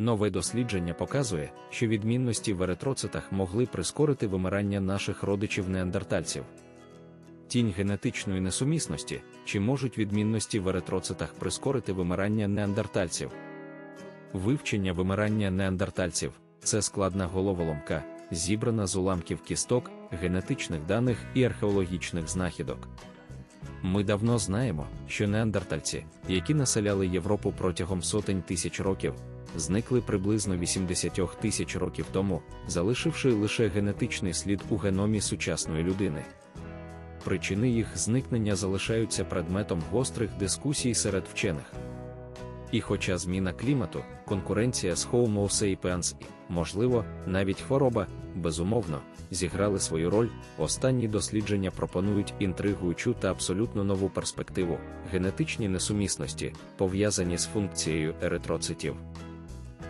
Нове дослідження показує, що відмінності в еритроцитах могли прискорити вимирання наших родичів неандертальців. Тінь генетичної несумісності, чи можуть відмінності в еритроцитах прискорити вимирання неандертальців? Вивчення вимирання неандертальців це складна головоломка, зібрана з уламків кісток, генетичних даних і археологічних знахідок. Ми давно знаємо, що неандертальці, які населяли Європу протягом сотень тисяч років, зникли приблизно 80 тисяч років тому, залишивши лише генетичний слід у геномі сучасної людини. Причини їх зникнення залишаються предметом гострих дискусій серед вчених. І хоча зміна клімату, конкуренція з Homo sapiens і, можливо, навіть хвороба, безумовно, зіграли свою роль, останні дослідження пропонують інтригуючу та абсолютно нову перспективу генетичні несумісності, пов'язані з функцією еритроцитів.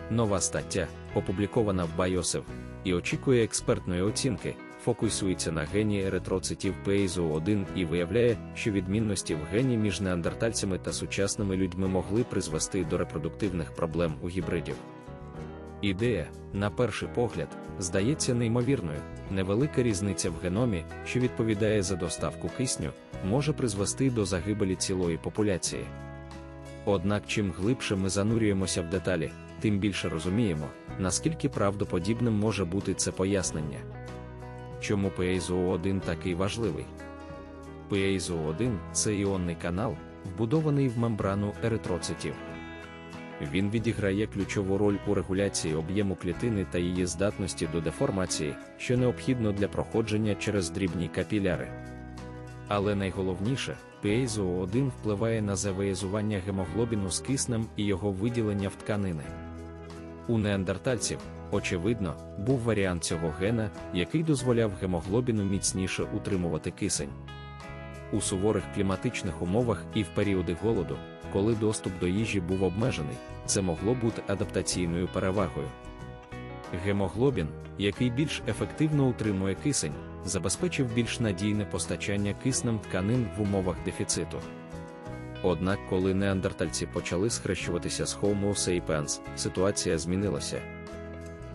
Нова стаття, опублікована в Biosef, і очікує експертної оцінки, фокусується на гені еритроцитів PASO1 і виявляє, що відмінності в гені між неандертальцями та сучасними людьми могли призвести до репродуктивних проблем у гібридів. Ідея, на перший погляд, здається неймовірною, невелика різниця в геномі, що відповідає за доставку кисню, може призвести до загибелі цілої популяції. Однак, чим глибше ми занурюємося в деталі, тим більше розуміємо, наскільки правдоподібним може бути це пояснення. Чому PASO1 такий важливий? PASO1 це іонний канал, вбудований в мембрану еритроцитів. Він відіграє ключову роль у регуляції об'єму клітини та її здатності до деформації, що необхідно для проходження через дрібні капіляри. Але найголовніше, PASO1 впливає на завеязування гемоглобіну з киснем і його виділення в тканини. У неандертальців, очевидно, був варіант цього гена, який дозволяв гемоглобіну міцніше утримувати кисень. У суворих кліматичних умовах і в періоди голоду, коли доступ до їжі був обмежений, це могло бути адаптаційною перевагою. Гемоглобін, який більш ефективно утримує кисень, забезпечив більш надійне постачання киснем тканин в умовах дефіциту. Однак, коли неандертальці почали схрещуватися з Homo sapiens, ситуація змінилася.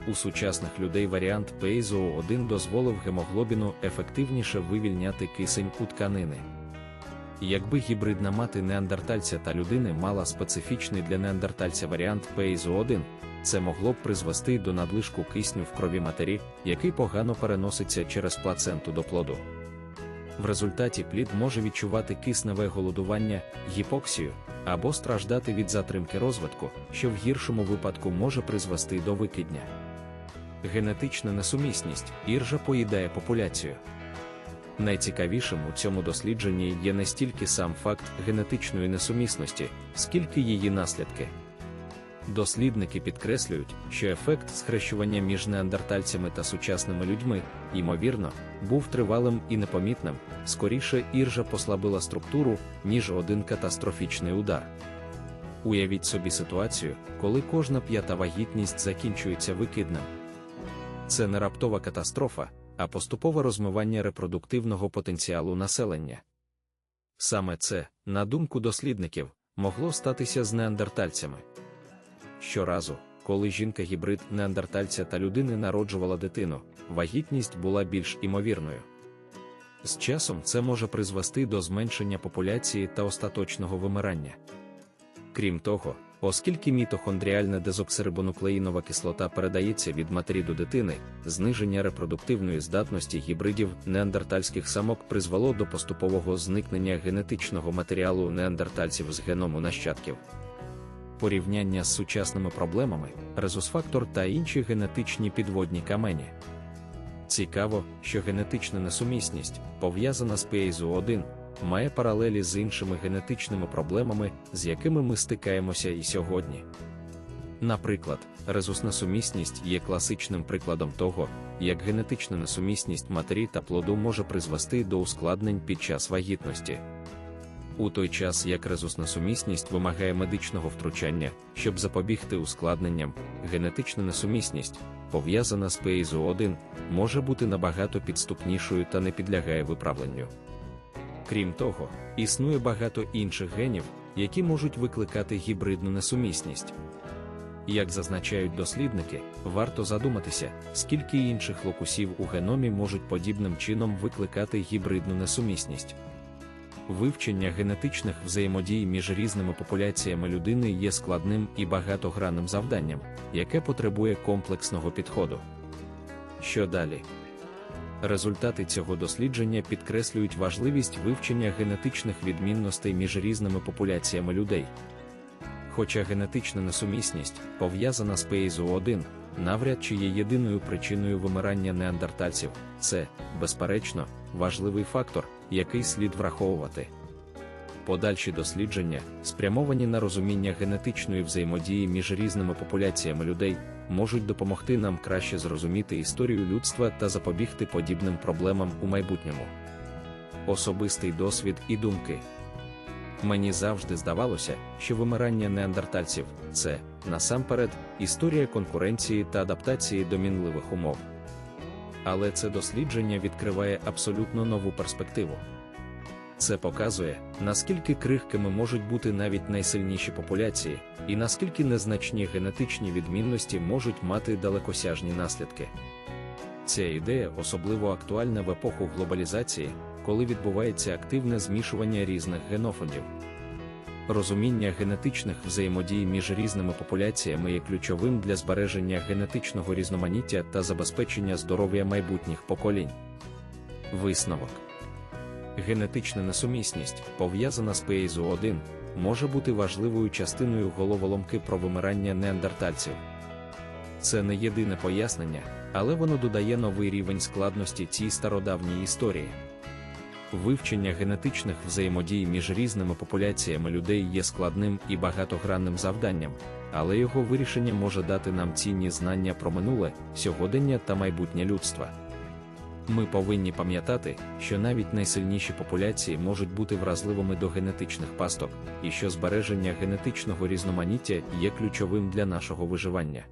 У сучасних людей варіант PASO1 дозволив гемоглобіну ефективніше вивільняти кисень у тканини. Якби гібридна мати неандертальця та людини мала специфічний для неандертальця варіант PASO1, це могло б призвести до надлишку кисню в крові матері, який погано переноситься через плаценту до плоду. В результаті плід може відчувати кисневе голодування, гіпоксію або страждати від затримки розвитку, що в гіршому випадку може призвести до викидня. Генетична несумісність іржа поїдає популяцію. Найцікавішим у цьому дослідженні є не стільки сам факт генетичної несумісності, скільки її наслідки. Дослідники підкреслюють, що ефект схрещування між неандертальцями та сучасними людьми, ймовірно, був тривалим і непомітним, скоріше іржа послабила структуру, ніж один катастрофічний удар. Уявіть собі ситуацію, коли кожна п'ята вагітність закінчується викидним. Це не раптова катастрофа, а поступове розмивання репродуктивного потенціалу населення. Саме це, на думку дослідників, могло статися з неандертальцями. Щоразу, коли жінка-гібрид неандертальця та людини народжувала дитину, вагітність була більш імовірною. З часом це може призвести до зменшення популяції та остаточного вимирання. Крім того, оскільки мітохондріальна дезоксирибонуклеїнова кислота передається від матері до дитини, зниження репродуктивної здатності гібридів неандертальських самок призвело до поступового зникнення генетичного матеріалу неандертальців з геному нащадків порівняння з сучасними проблемами, резус-фактор та інші генетичні підводні камені. Цікаво, що генетична несумісність, пов'язана з PASO1, має паралелі з іншими генетичними проблемами, з якими ми стикаємося і сьогодні. Наприклад, резусна сумісність є класичним прикладом того, як генетична несумісність матері та плоду може призвести до ускладнень під час вагітності у той час як резусна сумісність вимагає медичного втручання, щоб запобігти ускладненням, генетична несумісність, пов'язана з PASO1, може бути набагато підступнішою та не підлягає виправленню. Крім того, існує багато інших генів, які можуть викликати гібридну несумісність. Як зазначають дослідники, варто задуматися, скільки інших локусів у геномі можуть подібним чином викликати гібридну несумісність. Вивчення генетичних взаємодій між різними популяціями людини є складним і багатогранним завданням, яке потребує комплексного підходу. Що далі? Результати цього дослідження підкреслюють важливість вивчення генетичних відмінностей між різними популяціями людей. Хоча генетична несумісність, пов'язана з PASO1, навряд чи є єдиною причиною вимирання неандертальців, це, безперечно, важливий фактор, який слід враховувати. Подальші дослідження, спрямовані на розуміння генетичної взаємодії між різними популяціями людей, можуть допомогти нам краще зрозуміти історію людства та запобігти подібним проблемам у майбутньому. Особистий досвід і думки. Мені завжди здавалося, що вимирання неандертальців це, насамперед, історія конкуренції та адаптації до мінливих умов. Але це дослідження відкриває абсолютно нову перспективу. Це показує, наскільки крихкими можуть бути навіть найсильніші популяції, і наскільки незначні генетичні відмінності можуть мати далекосяжні наслідки. Ця ідея особливо актуальна в епоху глобалізації, коли відбувається активне змішування різних генофондів. Розуміння генетичних взаємодій між різними популяціями є ключовим для збереження генетичного різноманіття та забезпечення здоров'я майбутніх поколінь. Висновок Генетична несумісність, пов'язана з PASO1, може бути важливою частиною головоломки про вимирання неандертальців. Це не єдине пояснення, але воно додає новий рівень складності цій стародавній історії. Вивчення генетичних взаємодій між різними популяціями людей є складним і багатогранним завданням, але його вирішення може дати нам цінні знання про минуле, сьогодення та майбутнє людства. Ми повинні пам'ятати, що навіть найсильніші популяції можуть бути вразливими до генетичних пасток, і що збереження генетичного різноманіття є ключовим для нашого виживання.